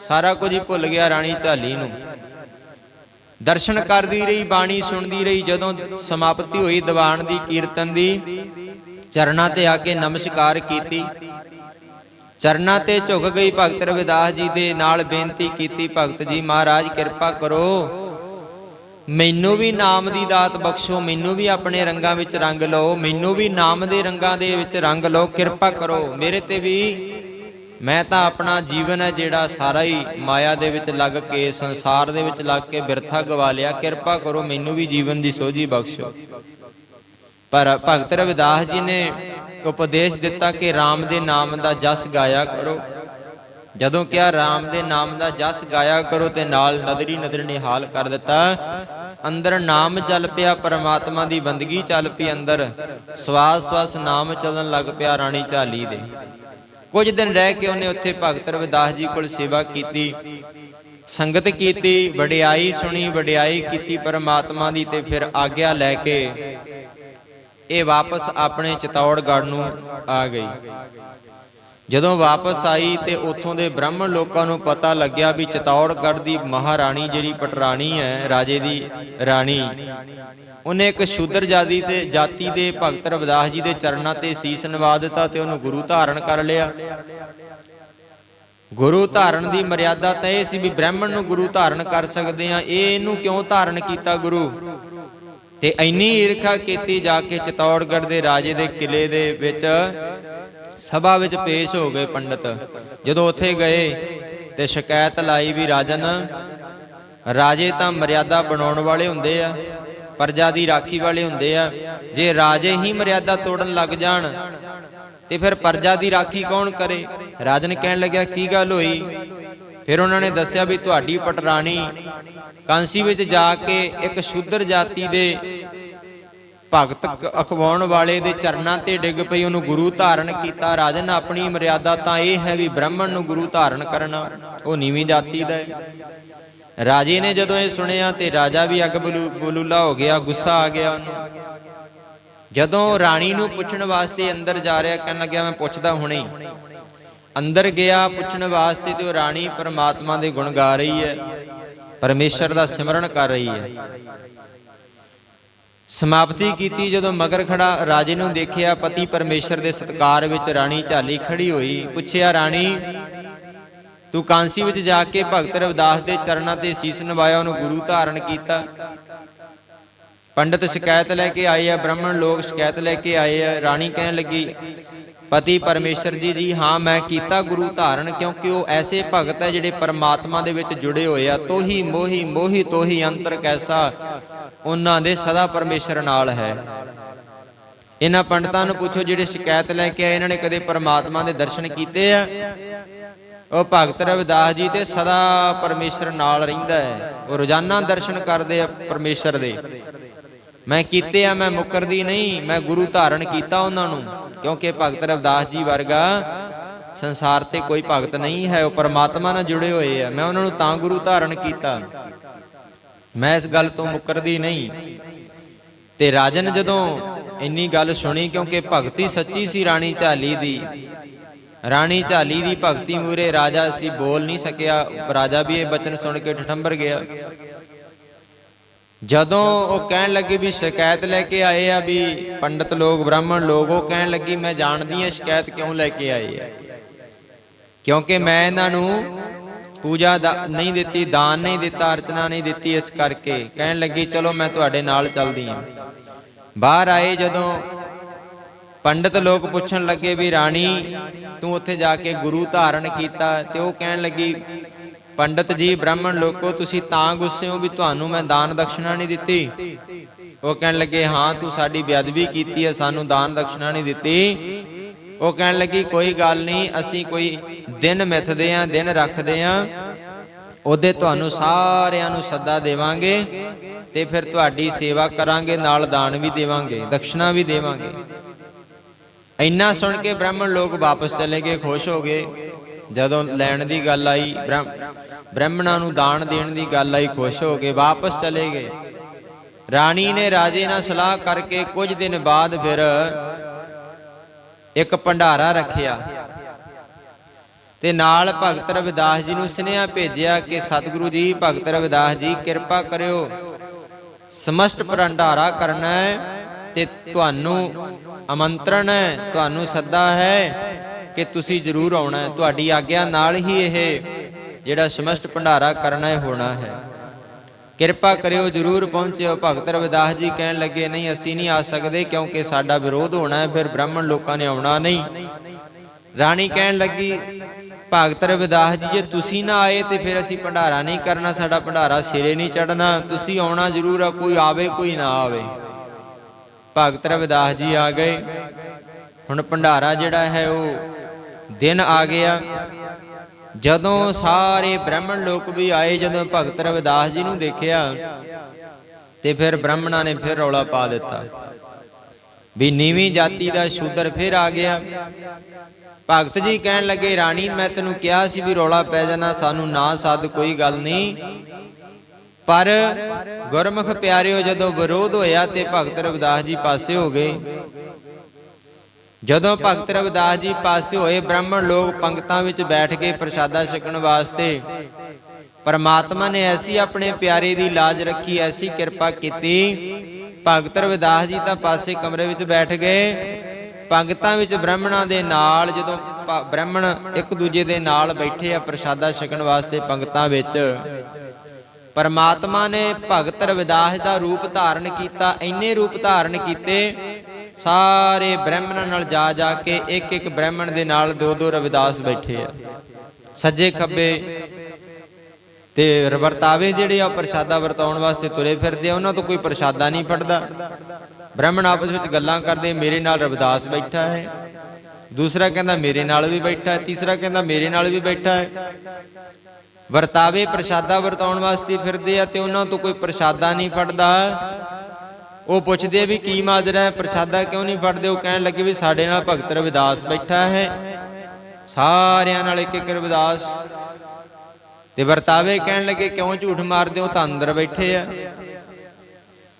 ਸਾਰਾ ਕੁਝ ਹੀ ਭੁੱਲ ਗਿਆ ਰਾਣੀ ਝਾਲੀ ਨੂੰ। ਦਰਸ਼ਨ ਕਰਦੀ ਰਹੀ, ਬਾਣੀ ਸੁਣਦੀ ਰਹੀ, ਜਦੋਂ ਸਮਾਪਤੀ ਹੋਈ ਦੀਵਾਨ ਦੀ ਕੀਰਤਨ ਦੀ, ਚਰਨਾਂ ਤੇ ਆ ਕੇ ਨਮਸਕਾਰ ਕੀਤੀ। ਚਰਨਾਂ ਤੇ ਝੁਕ ਗਈ ਭਗਤ ਰਵਿਦਾਸ ਜੀ ਦੇ ਨਾਲ ਬੇਨਤੀ ਕੀਤੀ, ਭਗਤ ਜੀ ਮਹਾਰਾਜ ਕਿਰਪਾ ਕਰੋ। ਮੈਨੂੰ ਵੀ ਨਾਮ ਦੀ ਦਾਤ ਬਖਸ਼ੋ, ਮੈਨੂੰ ਵੀ ਆਪਣੇ ਰੰਗਾਂ ਵਿੱਚ ਰੰਗ ਲਓ, ਮੈਨੂੰ ਵੀ ਨਾਮ ਦੇ ਰੰਗਾਂ ਦੇ ਵਿੱਚ ਰੰਗ ਲਓ, ਕਿਰਪਾ ਕਰੋ। ਮੇਰੇ ਤੇ ਵੀ ਮੈਂ ਤਾਂ ਆਪਣਾ ਜੀਵਨ ਹੈ ਜਿਹੜਾ ਸਾਰਾ ਹੀ ਮਾਇਆ ਦੇ ਵਿੱਚ ਲੱਗ ਕੇ, ਸੰਸਾਰ ਦੇ ਵਿੱਚ ਲੱਗ ਕੇ ਬਿਰਥਾ ਗਵਾ ਲਿਆ। ਕਿਰਪਾ ਕਰੋ ਮੈਨੂੰ ਵੀ ਜੀਵਨ ਦੀ ਸੋਝੀ ਬਖਸ਼ੋ। ਪਰ ਭਗਤ ਰਵਿਦਾਸ ਜੀ ਨੇ ਉਪਦੇਸ਼ ਦਿੱਤਾ ਕਿ RAM ਦੇ ਨਾਮ ਦਾ ਜਸ ਗਾਇਆ ਕਰੋ। ਜਦੋਂ ਕਿਹਾ RAM ਦੇ ਨਾਮ ਦਾ ਜਸ ਗਾਇਆ ਕਰੋ ਤੇ ਨਾਲ ਨਦਰੀ ਨਦਰ ਨਿਹਾਲ ਕਰ ਦਿੱਤਾ। ਅੰਦਰ ਨਾਮ ਚੱਲ ਪਿਆ, ਪਰਮਾਤਮਾ ਦੀ ਬੰਦਗੀ ਚੱਲ ਪਈ ਅੰਦਰ। ਸਵਾਸ ਸਵਾਸ ਨਾਮ ਚੱਲਣ ਲੱਗ ਪਿਆ ਰਾਣੀ ਝਾਲੀ ਦੇ। ਕੁਝ ਦਿਨ ਰਹਿ ਕੇ ਉਹਨੇ ਉੱਥੇ ਭਗਤ ਰਵਿਦਾਸ ਜੀ ਕੋਲ ਸੇਵਾ ਕੀਤੀ, ਸੰਗਤ ਕੀਤੀ, ਵਡਿਆਈ ਸੁਣੀ, ਵਡਿਆਈ ਕੀਤੀ ਪਰਮਾਤਮਾ ਦੀ ਤੇ ਫਿਰ ਆਗਿਆ ਲੈ ਕੇ ਇਹ ਵਾਪਸ ਆਪਣੇ ਚਤੌੜਗੜ੍ਹ ਨੂੰ ਆ ਗਈ। ਜਦੋਂ ਵਾਪਸ ਆਈ ਤੇ ਉੱਥੋਂ ਦੇ ਬ੍ਰਾਹਮਣ ਲੋਕਾਂ ਨੂੰ ਪਤਾ ਲੱਗਿਆ ਵੀ ਚਤੌੜਗੜ੍ਹ ਦੀ ਮਹਾਰਾਣੀ ਜਿਹੜੀ ਪਟਰਾਣੀ ਹੈ, ਰਾਜੇ ਦੀ ਰਾਣੀ, ਉਹਨੇ ਇੱਕ ਸ਼ੂਦਰ ਜਾਤੀ ਤੇ ਜਾਤੀ ਦੇ ਭਗਤ ਰਵਿਦਾਸ ਜੀ ਦੇ ਚਰਨਾਂ ਤੇ ਸੀਸ ਨਵਾ ਦਿੱਤਾ ਤੇ ਉਹਨੂੰ ਗੁਰੂ ਧਾਰਨ ਕਰ ਲਿਆ। ਗੁਰੂ ਧਾਰਨ ਦੀ ਮਰਿਆਦਾ ਤਾਂ ਇਹ ਸੀ ਵੀ ਬ੍ਰਾਹਮਣ ਨੂੰ ਗੁਰੂ ਧਾਰਨ ਕਰ ਸਕਦੇ ਆ ਇਹ ਇਹਨੂੰ ਕਿਉਂ ਧਾਰਨ ਕੀਤਾ ਗੁਰੂ? ਤੇ ਇੰਨੀ ਈਰਖਾ ਕੀਤੀ ਜਾ ਕੇ ਚਤੌੜਗੜ੍ਹ ਦੇ ਰਾਜੇ ਦੇ ਕਿਲੇ ਦੇ ਵਿੱਚ ਸਭਾ ਵਿੱਚ ਪੇਸ਼ ਹੋ ਗਏ ਪੰਡਤ। ਜਦੋਂ ਉੱਥੇ ਗਏ ਤੇ ਸ਼ਿਕਾਇਤ ਲਾਈ ਵੀ ਰਾਜਨ, ਰਾਜੇ ਤਾਂ ਮਰਿਆਦਾ ਬਣਾਉਣ ਵਾਲੇ ਹੁੰਦੇ ਆ, ਪ੍ਰਜਾ ਦੀ ਰਾਖੀ ਵਾਲੇ ਹੁੰਦੇ ਆ। ਜੇ ਰਾਜੇ ਹੀ ਮਰਿਆਦਾ ਤੋੜਨ ਲੱਗ ਜਾਣ, ਤੇ ਫਿਰ ਪ੍ਰਜਾ ਦੀ ਰਾਖੀ ਕੌਣ ਕਰੇ? ਰਾਜਨ ਕਹਿਣ ਲੱਗਿਆ, ਕੀ ਗੱਲ ਹੋਈ? ਫਿਰ ਉਹਨਾਂ ਨੇ ਦੱਸਿਆ ਵੀ ਤੁਹਾਡੀ ਪਟਰਾਣੀ ਕਾਂਸੀ ਵਿੱਚ ਜਾ ਕੇ ਇੱਕ ਸ਼ੂਦਰ ਜਾਤੀ ਦੇ ਭਗਤ ਅਖਵਾਉਣ ਵਾਲੇ ਦੇ ਚਰਨਾਂ ਤੇ ਡਿੱਗ ਪਈ, ਉਹਨੂੰ ਗੁਰੂ ਧਾਰਨ ਕੀਤਾ। ਰਾਜਨ ਆਪਣੀ ਮਰਿਆਦਾ ਤਾਂ ਇਹ ਹੈ ਵੀ ਬ੍ਰਾਹਮਣ ਨੂੰ ਗੁਰੂ ਧਾਰਨ ਕਰਨਾ, ਉਹ ਨੀਵੀਂ ਜਾਤੀ ਦਾ ਹੈ। ਰਾਜੇ ਨੇ ਜਦੋਂ ਇਹ ਸੁਣਿਆ ਤੇ ਰਾਜਾ ਵੀ ਅੱਗ ਬਲੂ- ਬਲੂਲਾ ਹੋ ਗਿਆ, ਗੁੱਸਾ ਆ ਗਿਆ ਉਹਨੂੰ। ਜਦੋਂ ਰਾਣੀ ਨੂੰ ਪੁੱਛਣ ਵਾਸਤੇ ਅੰਦਰ ਜਾ ਰਿਹਾ, ਕਹਿਣ ਲੱਗਿਆ, ਮੈਂ ਪੁੱਛਦਾ ਹੁਣੇ ਅੰਦਰ ਗਿਆ, ਪੁੱਛਣ ਵਾਸਤੇ ਤੇ ਉਹ ਰਾਣੀ ਪਰਮਾਤਮਾ ਦੇ ਗੁਣ ਗਾ ਰਹੀ ਹੈ। ਪਰਮੇਸ਼ਰ ਦਾ ਸਿਮਰਨ ਕਰ ਰਹੀ ਹੈ। ਸਮਾਪਤੀ ਕੀਤੀ ਜਦੋਂ ਮਗਰ ਖੜਾ ਰਾਜੇ ਨੂੰ ਦੇਖਿਆ ਪਤੀ ਪਰਮੇਸ਼ਰ ਦੇ ਸਤਕਾਰ ਵਿੱਚ ਰਾਣੀ ਝਾਲੀ ਖੜੀ ਹੋਈ। ਪੁੱਛਿਆ, ਰਾਣੀ, ਤੂੰ ਕਾਂਸੀ ਵਿੱਚ ਜਾ ਕੇ ਭਗਤ ਰਵਿਦਾਸ ਦੇ ਚਰਨਾਂ ਤੇ ਸੀਸ ਨਵਾਇਆ ਉਹਨੂੰ ਗੁਰੂ ਧਾਰਨ ਕੀਤਾ। ਪੰਡਤ ਸ਼ਿਕਾਇਤ ਲੈ ਕੇ ਆਏ ਆ, ਬ੍ਰਾਹਮਣ ਲੋਕ ਸ਼ਿਕਾਇਤ ਲੈ ਕੇ ਆਏ ਆ। ਰਾਣੀ ਕਹਿਣ ਲੱਗੀ ਪਤੀ ਪਰਮੇਸ਼ਰ ਜੀ ਜੀ ਹਾਂ, ਮੈਂ ਕੀਤਾ ਗੁਰੂ ਧਾਰਨ ਕਿਉਂਕਿ ਉਹ ਐਸੇ ਭਗਤ ਹੈ ਜਿਹੜੇ ਪਰਮਾਤਮਾ ਦੇ ਵਿੱਚ ਜੁੜੇ ਹੋਏ ਆ। ਤੋਹੀ, ਮੋਹੀ ਮੋਹੀ, ਤੋਹੀ ਅੰਤਰ ਕੈਸਾ ਉਹਨਾਂ ਦੇ ਸਦਾ ਪਰਮੇਸ਼ਰ ਨਾਲ ਹੈ। ਇਹਨਾਂ ਪੰਡਤਾਂ ਨੂੰ ਪੁੱਛੋ ਜਿਹੜੇ ਸ਼ਿਕਾਇਤ ਲੈ ਕੇ ਆਏ, ਇਹਨਾਂ ਨੇ ਕਦੇ ਪਰਮਾਤਮਾ ਦੇ ਦਰਸ਼ਨ ਕੀਤੇ ਆ? ਉਹ ਭਗਤ ਰਵਿਦਾਸ ਜੀ ਤੇ ਸਦਾ ਪਰਮੇਸ਼ਰ ਨਾਲ ਰਹਿੰਦਾ ਹੈ। ਉਹ ਰੋਜ਼ਾਨਾ ਦਰਸ਼ਨ ਕਰਦੇ ਆ ਪਰਮੇਸ਼ਰ ਦੇ। ਮੈਂ ਕੀਤੇ ਆ, ਮੈਂ ਮੁਕਰਦੀ ਨਹੀਂ, ਮੈਂ ਗੁਰੂ ਧਾਰਨ ਕੀਤਾ ਉਹਨਾਂ ਨੂੰ। ਕਿਉਂਕਿ ਭਗਤ ਰਵਿਦਾਸ ਜੀ ਵਰਗਾ ਸੰਸਾਰ ਤੇ ਕੋਈ ਭਗਤ ਨਹੀਂ ਹੈ, ਉਹ ਪਰਮਾਤਮਾ ਨਾਲ ਜੁੜੇ ਹੋਏ ਆ। ਮੈਂ ਉਹਨਾਂ ਨੂੰ ਤਾਂ ਗੁਰੂ ਧਾਰਨ ਕੀਤਾ। ਮੈਂ ਇਸ ਗੱਲ ਤੋਂ ਮੁਕਰਦੀ ਨਹੀਂ। ਤੇ ਰਾਜਨ ਜਦੋਂ ਇੰਨੀ ਗੱਲ ਸੁਣੀ, ਕਿਉਂਕਿ ਭਗਤੀ ਸੱਚੀ ਸੀ ਰਾਣੀ ਝਾਲੀ ਦੀ, ਰਾਣੀ ਝਾਲੀ ਦੀ ਭਗਤੀ ਮੂਰੇ ਰਾਜਾ ਸੀ ਬੋਲ ਨਹੀਂ ਸਕਿਆ। ਰਾਜਾ ਵੀ ਇਹ ਬਚਨ ਸੁਣ ਕੇ ਠਠੰਬਰ ਗਿਆ। ਜਦੋਂ ਉਹ ਕਹਿਣ ਲੱਗੇ ਵੀ ਸ਼ਿਕਾਇਤ ਲੈ ਕੇ ਆਏ ਆ ਵੀ ਪੰਡਤ ਲੋਕ, ਬ੍ਰਾਹਮਣ ਲੋਕ, ਉਹ ਕਹਿਣ ਲੱਗੀ, ਮੈਂ ਜਾਣਦੀ ਹਾਂ ਸ਼ਿਕਾਇਤ ਕਿਉਂ ਲੈ ਕੇ ਆਏ ਆ? ਕਿਉਂਕਿ ਮੈਂ ਇਹਨਾਂ ਨੂੰ ਪੂਜਾ ਦਾ ਨਹੀਂ ਦਿੱਤੀ, ਦਾਨ ਨਹੀਂ ਦਿੱਤਾ, ਅਰਚਨਾ ਨਹੀਂ ਦਿੱਤੀ ਇਸ ਕਰਕੇ। ਕਹਿਣ ਲੱਗੀ, ਚਲੋ, ਮੈਂ ਤੁਹਾਡੇ ਨਾਲ ਚੱਲਦੀ ਹਾਂ। ਬਾਹਰ ਆਏ ਜਦੋਂ ਪੰਡਤ ਲੋਕ ਪੁੱਛਣ ਲੱਗੇ ਵੀ, ਰਾਣੀ, ਤੂੰ ਉੱਥੇ ਜਾ ਕੇ ਗੁਰੂ ਧਾਰਨ ਕੀਤਾ? ਤੇ ਉਹ ਕਹਿਣ ਲੱਗੀ ਪੰਡਤ ਜੀ ਬ੍ਰਾਹਮਣ ਲੋਕੋ, ਤੁਸੀਂ ਤਾਂ ਗੁੱਸੇ ਹੋ ਵੀ ਤੁਹਾਨੂੰ ਮੈਂ ਦਾਨ ਦਕਸ਼ਨਾ ਨਹੀਂ ਦਿੱਤੀ। ਉਹ ਕਹਿਣ ਲੱਗੇ, ਹਾਂ, ਤੂੰ ਸਾਡੀ ਬੇਅਦਬੀ ਕੀਤੀ ਹੈ, ਸਾਨੂੰ ਦਾਨ ਦਕਸ਼ਨਾ ਨਹੀਂ ਦਿੱਤੀ। ਉਹ ਕਹਿਣ ਲੱਗੀ, ਕੋਈ ਗੱਲ ਨਹੀਂ, ਅਸੀਂ ਕੋਈ ਦਿਨ ਮਿੱਥਦੇ ਆਂ ਦਿਨ ਰੱਖਦੇ ਆਂ ਉਹਦੇ ਤੁਹਾਨੂੰ ਸਾਰਿਆਂ ਨੂੰ ਸੱਦਾ ਦੇਵਾਂਗੇ ਤੇ ਫਿਰ ਤੁਹਾਡੀ ਸੇਵਾ ਕਰਾਂਗੇ, ਨਾਲ ਦਾਨ ਵੀ ਦੇਵਾਂਗੇ, ਦਕਸ਼ਨਾ ਵੀ ਦੇਵਾਂਗੇ। ਇੰਨਾ ਸੁਣ ਕੇ ਬ੍ਰਾਹਮਣ ਲੋਕ ਵਾਪਸ ਚਲੇ ਗਏ, ਖੁਸ਼ ਹੋ ਗਏ। ਜਦੋਂ ਲੈਣ ਦੀ ਗੱਲ ਆਈ ਬ੍ਰਾਹਮਣਾਂ ਨੂੰ ਦਾਨ ਦੇਣ ਦੀ ਗੱਲ ਆਈ, ਖੁਸ਼ ਹੋ ਕੇ ਵਾਪਸ ਚਲੇ ਗਏ। ਰਾਣੀ ਨੇ ਰਾਜੇ ਨਾਲ ਸਲਾਹ ਕਰਕੇ ਕੁਝ ਦਿਨ ਬਾਅਦ ਫਿਰ ਇੱਕ ਭੰਡਾਰਾ ਰੱਖਿਆ ਤੇ ਨਾਲ ਭਗਤ ਰਵਿਦਾਸ ਜੀ ਨੂੰ ਸੁਨੇਹਾ ਭੇਜਿਆ ਕਿ ਸਤਿਗੁਰੂ ਜੀ, ਭਗਤ ਰਵਿਦਾਸ ਜੀ, ਕਿਰਪਾ ਕਰਿਓ। ਸਮਸਤ ਭੰਡਾਰਾ ਕਰਨਾ ਹੈ ਤੇ ਤੁਹਾਨੂੰ ਆਮੰਤਰਣ ਹੈ, ਤੁਹਾਨੂੰ ਸੱਦਾ ਹੈ। ਕਿ ਤੁਸੀਂ ਜ਼ਰੂਰ ਆਉਣਾ ਹੈ। ਤੁਹਾਡੀ ਆਗਿਆ ਨਾਲ ਹੀ ਇਹ ਜਿਹੜਾ ਸਮਸਤ ਭੰਡਾਰਾ ਕਰਨਾ ਹੈ ਹੋਣਾ ਹੈ। ਕਿਰਪਾ ਕਰਿਓ, ਜਰੂਰ ਪਹੁੰਚਿਓ। ਭਗਤ ਰਵਿਦਾਸ ਜੀ ਕਹਿਣ ਲੱਗੇ, ਨਹੀਂ, ਅਸੀਂ ਨਹੀਂ ਆ ਸਕਦੇ ਕਿਉਂਕਿ ਸਾਡਾ ਵਿਰੋਧ ਹੋਣਾ ਹੈ। ਫਿਰ ਬ੍ਰਾਹਮਣ ਲੋਕਾਂ ਨੇ ਆਉਣਾ ਨਹੀਂ। ਰਾਣੀ ਕਹਿਣ ਲੱਗੀ, ਭਗਤ ਰਵਿਦਾਸ ਜੀ, ਜੇ ਤੁਸੀਂ ਨਾ ਆਏ ਤੇ ਫਿਰ ਅਸੀਂ ਭੰਡਾਰਾ ਨਹੀਂ ਕਰਨਾ। ਸਾਡਾ ਭੰਡਾਰਾ ਸਿਰੇ ਨਹੀਂ ਚੜਨਾ ਤੁਸੀਂ ਆਉਣਾ ਜ਼ਰੂਰ ਆ, ਕੋਈ ਆਵੇ, ਕੋਈ ਨਾ ਆਵੇ। ਭਗਤ ਰਵਿਦਾਸ ਜੀ ਆ ਗਏ। ਹੁਣ ਭੰਡਾਰਾ ਜਿਹੜਾ ਹੈ, ਉਹ ਦਿਨ ਆ ਗਿਆ। ਜਦੋਂ ਸਾਰੇ ਬ੍ਰਾਹਮਣ ਲੋਕ ਵੀ ਆਏ, ਜਦੋਂ ਭਗਤ ਰਵਿਦਾਸ ਜੀ ਨੂੰ ਦੇਖਿਆ, ਤੇ ਫਿਰ ਬ੍ਰਾਹਮਣਾਂ ਨੇ ਫਿਰ ਰੌਲਾ ਪਾ ਦਿੱਤਾ। ਵੀ ਨੀਵੀਂ ਜਾਤੀ ਦਾ ਸ਼ੂਦਰ ਫਿਰ ਆ ਗਿਆ। ਭਗਤ ਜੀ ਕਹਿਣ ਲੱਗੇ, ਰਾਣੀ, ਮੈਂ ਤੈਨੂੰ ਕਿਹਾ ਸੀ ਵੀ ਰੌਲਾ ਪੈ ਜਾਣਾ, ਸਾਨੂੰ ਨਾ ਸੱਦ, ਕੋਈ ਗੱਲ ਨਹੀਂ। ਪਰ ਗੁਰਮੁਖ ਪਿਆਰਿਓ, ਜਦੋਂ ਵਿਰੋਧ ਹੋਇਆ ਤੇ ਭਗਤ ਰਵਿਦਾਸ ਜੀ ਪਾਸੇ ਹੋ ਗਏ। ਜਦੋਂ ਭਗਤ ਰਵਿਦਾਸ ਜੀ ਪਾਸੇ ਹੋਏ, ਬ੍ਰਾਹਮਣ ਲੋਕ ਪੰਕਤਾਂ ਵਿੱਚ ਬੈਠ ਕੇ ਪ੍ਰਸ਼ਾਦਾ ਛਕਣ ਵਾਸਤੇ ਪਰਮਾਤਮਾ ਨੇ ਐਸੀ ਆਪਣੇ ਪਿਆਰੇ ਦੀ ਲਾਜ ਰੱਖੀ, ਐਸੀ ਕਿਰਪਾ ਕੀਤੀ। ਭਗਤ ਰਵਿਦਾਸ ਜੀ ਤਾਂ ਪਾਸੇ ਕਮਰੇ ਵਿੱਚ ਬੈਠ ਗਏ। ਪੰਗਤਾਂ ਵਿੱਚ ਬ੍ਰਾਹਮਣਾਂ ਦੇ ਨਾਲ, ਜਦੋਂ ਬ੍ਰਾਹਮਣ ਇੱਕ ਦੂਜੇ ਦੇ ਨਾਲ ਬੈਠੇ ਆ ਪ੍ਰਸ਼ਾਦਾ ਛਕਣ ਵਾਸਤੇ ਪੰਗਤਾਂ ਵਿੱਚ, ਪਰਮਾਤਮਾ ਨੇ ਭਗਤ ਰਵਿਦਾਸ ਦਾ ਰੂਪ ਧਾਰਨ ਕੀਤਾ, ਇੰਨੇ ਰੂਪ ਧਾਰਨ ਕੀਤੇ ਸਾਰੇ ਬ੍ਰਾਹਮਣਾਂ ਨਾਲ ਜਾ ਜਾ ਕੇ ਇੱਕ ਇੱਕ ਬ੍ਰਾਹਮਣ ਦੇ ਨਾਲ ਦੋ ਦੋ ਰਵਿਦਾਸ ਬੈਠੇ ਆ। ਸੱਜੇ ਖੱਬੇ ਤੇ ਵਰਤਾਵੇ ਜਿਹੜੇ ਆ ਪ੍ਰਸ਼ਾਦਾ ਵਰਤਾਉਣ ਵਾਸਤੇ ਤੁਰੇ ਫਿਰਦੇ ਆ। ਉਹਨਾਂ ਤੋਂ ਕੋਈ ਪ੍ਰਸ਼ਾਦਾ ਨਹੀਂ ਫੜਦਾ ਬ੍ਰਾਹਮਣ ਆਪਸ ਵਿੱਚ ਗੱਲਾਂ ਕਰਦੇ, ਮੇਰੇ ਨਾਲ ਰਵਿਦਾਸ ਬੈਠਾ ਹੈ। ਦੂਸਰਾ ਕਹਿੰਦਾ, ਮੇਰੇ ਨਾਲ ਵੀ ਬੈਠਾ ਹੈ। ਤੀਸਰਾ ਕਹਿੰਦਾ, ਮੇਰੇ ਨਾਲ ਵੀ ਬੈਠਾ ਹੈ। ਵਰਤਾਵੇ ਪ੍ਰਸ਼ਾਦਾ ਵਰਤਾਉਣ ਵਾਸਤੇ ਫਿਰਦੇ ਆ ਤੇ ਉਹਨਾਂ ਤੋਂ ਕੋਈ ਪ੍ਰਸ਼ਾਦਾ ਨਹੀਂ ਫੜਦਾ ਉਹ ਪੁੱਛਦੇ ਵੀ ਕੀ ਮਾਜਰਾ ਹੈ, ਪ੍ਰਸ਼ਾਦਾ ਕਿਉਂ ਨਹੀਂ ਫੜਦੇ? ਉਹ ਕਹਿਣ ਲੱਗੇ ਵੀ ਸਾਡੇ ਨਾਲ ਭਗਤ ਰਵਿਦਾਸ ਬੈਠਾ ਹੈ। ਸਾਰਿਆਂ ਨਾਲ ਇੱਕ ਇੱਕ ਰਵਿਦਾਸ। ਤੇ ਵਰਤਾਵੇ ਕਹਿਣ ਲੱਗੇ, ਕਿਉਂ ਝੂਠ ਮਾਰਦੇ ਹੋ? ਤਾਂ ਅੰਦਰ ਬੈਠੇ ਆ।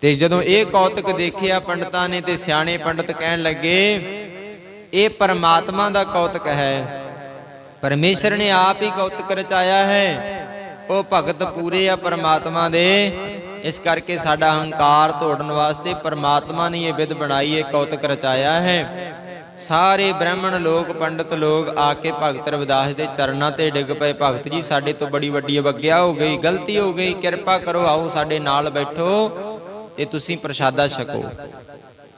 ਤੇ ਜਦੋਂ ਇਹ ਕੌਤਕ ਦੇਖਿਆ ਪੰਡਤਾਂ ਨੇ ਤੇ ਸਿਆਣੇ ਪੰਡਤ ਕਹਿਣ ਲੱਗੇ, ਇਹ ਪਰਮਾਤਮਾ ਦਾ ਕੌਤਕ ਹੈ। ਪਰਮੇਸ਼ਰ ਨੇ ਆਪ ਹੀ ਕੌਤਕ ਰਚਾਇਆ ਹੈ। ਉਹ ਭਗਤ ਪੂਰੇ ਆ ਪਰਮਾਤਮਾ ਦੇ। ਇਸ ਕਰਕੇ ਸਾਡਾ ਹੰਕਾਰ ਤੋੜਨ ਵਾਸਤੇ ਪਰਮਾਤਮਾ ਨੇ ਇਹ ਵਿਧ ਬਣਾਈ ਹੈ ਕੌਤਕ ਰਚਾਇਆ ਹੈ। ਸਾਰੇ ਬ੍ਰਾਹਮਣ ਲੋਕ, ਪੰਡਤ ਲੋਕ ਆ ਕੇ ਭਗਤ ਰਵਿਦਾਸ ਦੇ ਚਰਨਾਂ ਤੇ ਡਿੱਗ ਪਏ। ਭਗਤ ਜੀ, ਸਾਡੇ ਤੋਂ ਬੜੀ ਵੱਡੀ ਅਵਗਿਆ ਹੋ ਗਈ, ਗਲਤੀ ਹੋ ਗਈ। ਕਿਰਪਾ ਕਰੋ, ਆਓ ਸਾਡੇ ਨਾਲ ਬੈਠੋ ਤੇ ਤੁਸੀਂ ਪ੍ਰਸ਼ਾਦਾ ਛਕੋ।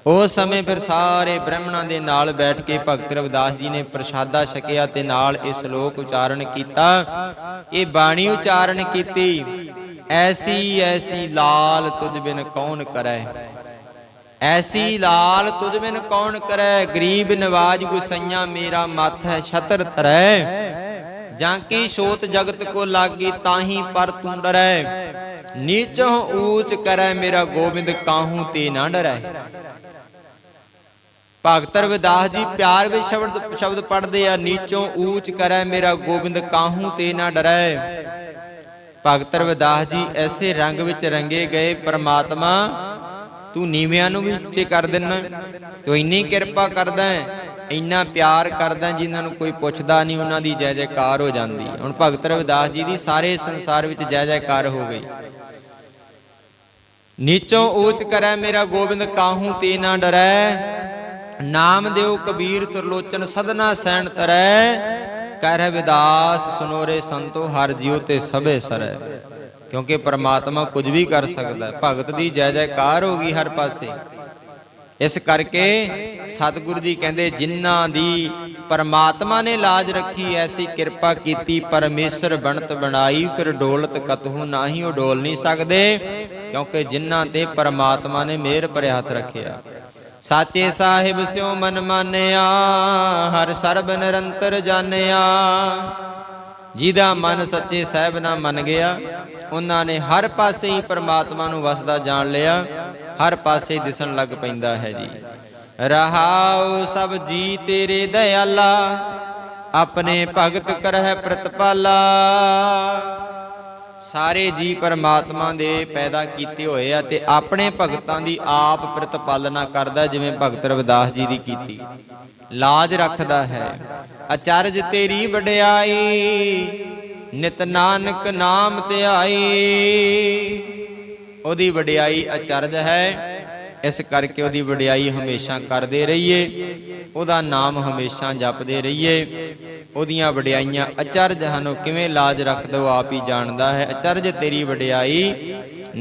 ਉਸ ਸਮੇਂ ਫਿਰ ਸਾਰੇ ਬ੍ਰਾਹਮਣਾਂ ਦੇ ਨਾਲ ਬੈਠ ਕੇ ਭਗਤ ਰਵਿਦਾਸ ਜੀ ਨੇ ਪ੍ਰਸ਼ਾਦਾ ਛਕਿਆ ਤੇ ਨਾਲ ਇਹ ਸ਼ਲੋਕ ਉਚਾਰਨ ਕੀਤਾ। ਇਹ ਬਾਣੀ ਉਚਾਰਨ ਕੀਤੀ। ਐਸੀ ਐਸੀ ਲਾਲ ਤੁਝ ਬਿਨ ਕੌਣ ਕਰੈ? ਐਸੀ ਲਾਲ ਤੁਝ ਬਿਨ ਕੌਣ ਕਰੈ? ਗਰੀਬ ਨਵਾਜ ਗੁਸਈਆ ਮੇਰਾ ਮੱਥ ਛਤਰ ਤਰੈ ਜਾਂ ਕੀ ਸੋਤ ਜਗਤ ਕੋ ਲਾਗੀ ਤਾਹੀ ਪਰ ਤੂੰ ਡਰੈ। ਨੀਚੋਂ ਊਚ ਕਰੈ ਮੇਰਾ ਗੋਬਿੰਦ, ਕਾਹੂ ਤੇ ਨਾ ਡਰੈ। ਭਗਤ ਰਵਿਦਾਸ ਜੀ, ਪਿਆਰ ਵਿੱਚ ਸ਼ਬਦ ਸ਼ਬਦ ਪੜਦੇ ਆ, ਨੀਚੋਂ ਊਚ ਕਰੈ ਮੇਰਾ ਗੋਬਿੰਦ, ਕਾਹੂ ਤੇ ਨਾ ਡਰੈ। ਭਗਤ ਰਵਿਦਾਸ ਜੀ ਐਸੇ ਰੰਗ ਵਿੱਚ ਰੰਗੇ ਗਏ, ਪਰਮਾਤਮਾ, ਤੂੰ ਨੀਵਿਆਂ ਨੂੰ ਵੀ ਉੱਚੇ ਕਰ ਦਿੰਨਾ ਤੂੰ ਇੰਨੀ ਕਿਰਪਾ ਕਰਦਾ ਹੈ, ਇੰਨਾ ਪਿਆਰ ਕਰਦਾ ਜਿਨ੍ਹਾਂ ਨੂੰ ਕੋਈ ਪੁੱਛਦਾ ਨਹੀਂ, ਉਹਨਾਂ ਦੀ ਜੈ ਜੈਕਾਰ ਹੋ ਜਾਂਦੀ ਹੁਣ ਭਗਤ ਰਵਿਦਾਸ ਜੀ ਦੀ ਸਾਰੇ ਸੰਸਾਰ ਵਿੱਚ ਜੈ ਜੈਕਾਰ ਹੋ ਗਈ। ਨੀਚੋਂ ਊਚ ਕਰੈ ਮੇਰਾ ਗੋਬਿੰਦ, ਕਾਹੂ ਤੇ ਨਾ ਡਰੈ? ਨਾਮ ਦਿਓ ਕਬੀਰ, ਤਰਲੋਚਨ ਸਦਨਾ ਸੈਣ ਤਰੈ। ਕਹਿ ਰਵਿਦਾਸ ਸੁਨੋਰੇ ਸੰਤੋ, ਹਰ ਜਿਉ ਤੇ ਸਭੇ ਸਰੈ। ਕਿਉਂਕਿ ਪਰਮਾਤਮਾ ਕੁਝ ਵੀ ਕਰ ਸਕਦਾ ਹੈ। ਭਗਤ ਦੀ ਜੈ ਜੈਕਾਰ ਹੋ ਗਈ ਹਰ ਪਾਸੇ। ਇਸ ਕਰਕੇ ਸਤਿਗੁਰੂ ਜੀ ਕਹਿੰਦੇ, ਜਿਨ੍ਹਾਂ ਦੀ ਪਰਮਾਤਮਾ ਨੇ ਲਾਜ ਰੱਖੀ, ਐਸੀ ਕਿਰਪਾ ਕੀਤੀ, ਪਰਮੇਸ਼ਰ ਬਣਤ ਬਣਾਈ, ਫਿਰ ਡੋਲਤ ਕਤਹੂ ਨਾਹੀ, ਉਹ ਡੋਲ ਨਹੀਂ ਸਕਦੇ, ਕਿਉਂਕਿ ਜਿਨ੍ਹਾਂ ਤੇ ਪਰਮਾਤਮਾ ਨੇ ਮਿਹਰ ਭਰਿਆ ਹੱਥ ਰੱਖਿਆ। ਸਾਚੇ ਸਾਹਿਬ ਸਿਓ ਮਨ ਮਾਨਿਆ, ਹਰ ਸਰਬ ਨਿਰੰਤਰ ਜਾਣਿਆ। ਜਿਹਦਾ ਮਨ ਸੱਚੇ ਸਾਹਿਬ ਨਾਲ ਮੰਨ ਗਿਆ, ਉਹਨਾਂ ਨੇ ਹਰ ਪਾਸੇ ਹੀ ਪਰਮਾਤਮਾ ਨੂੰ ਵਸਦਾ ਜਾਣ ਲਿਆ, ਹਰ ਪਾਸੇ ਦਿਸਣ ਲੱਗ ਪੈਂਦਾ ਹੈ ਜੀ। ਰਹਾਉ ਸਭ ਜੀ ਤੇਰੇ ਦਇਆਲਾ, ਆਪਣੇ ਭਗਤ ਕਰਹਿ ਪ੍ਰਤਪਾਲਾ। ਸਾਰੇ ਜੀ ਪਰਮਾਤਮਾ ਦੇ ਪੈਦਾ ਕੀਤੇ ਹੋਏ ਆ ਤੇ ਆਪਣੇ ਭਗਤਾਂ ਦੀ ਆਪ ਪ੍ਰਤਪਾਲਨਾ ਕਰਦਾ ਜਿਵੇਂ ਭਗਤ ਰਵਿਦਾਸ ਜੀ ਦੀ ਕੀਤੀ। ਲਾਜ ਰੱਖਦਾ ਹੈ। ਅਚਰਜ ਤੇਰੀ ਵਡਿਆਈ, ਨਿਤ ਨਾਨਕ ਨਾਮ ਧਿਆਈ। ਉਹਦੀ ਵਡਿਆਈ ਅਚਰਜ ਹੈ। ਇਸ ਕਰਕੇ ਉਹਦੀ ਵਡਿਆਈ ਹਮੇਸ਼ਾ ਕਰਦੇ ਰਹੀਏ, ਉਹਦਾ ਨਾਮ ਹਮੇਸ਼ਾ ਜਪਦੇ ਰਹੀਏ। ਉਹਦੀਆਂ ਵਡਿਆਈਆਂ ਅਚਰਜ ਹਨ, ਉਹ ਕਿਵੇਂ ਲਾਜ ਰੱਖਦਾ ਉਹ ਆਪ ਹੀ ਜਾਣਦਾ ਹੈ। ਅਚਰਜ ਤੇਰੀ ਵਡਿਆਈ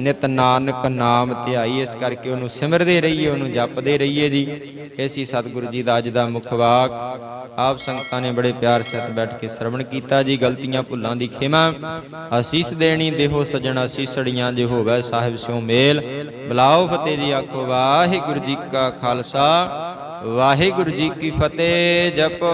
ਨਿਤ ਨਾਨਕ ਨਾਮ ਧਿਆਈ, ਇਸ ਕਰਕੇ ਉਹਨੂੰ ਸਿਮਰਦੇ ਰਹੀਏ, ਉਹਨੂੰ ਜਪਦੇ ਰਹੀਏ ਜੀ। ਐਸੀ ਸਤਿਗੁਰੂ ਜੀ ਦਾ ਅੱਜ ਦਾ ਮੁਖ ਵਾਕ। ਆਪ ਸੰਗਤਾਂ ਨੇ ਬੜੇ ਪਿਆਰ ਸਿਰ ਬੈਠ ਕੇ ਸ਼ਰਵਣ ਕੀਤਾ ਜੀ, ਗਲਤੀਆਂ ਭੁੱਲਾਂ ਦੀ ਖਿਮਾ। ਅਸੀਸ ਦੇਣੀ ਦੇਹੋ ਸਜਣਾ ਸੀਸੜੀਆਂ ਜੇ ਹੋਵੇ ਸਾਹਿਬ ਸਿਓ ਮੇਲ। ਬਲਾਓ ਫਤਿਹ ਜੀ, ਆਖੋ ਵਾਹਿਗੁਰੂ ਜੀ ਕਾ ਖਾਲਸਾ। ਵਾਹਿਗੁਰੂ ਜੀ ਕੀ ਫਤਿਹ, ਜਪੋ।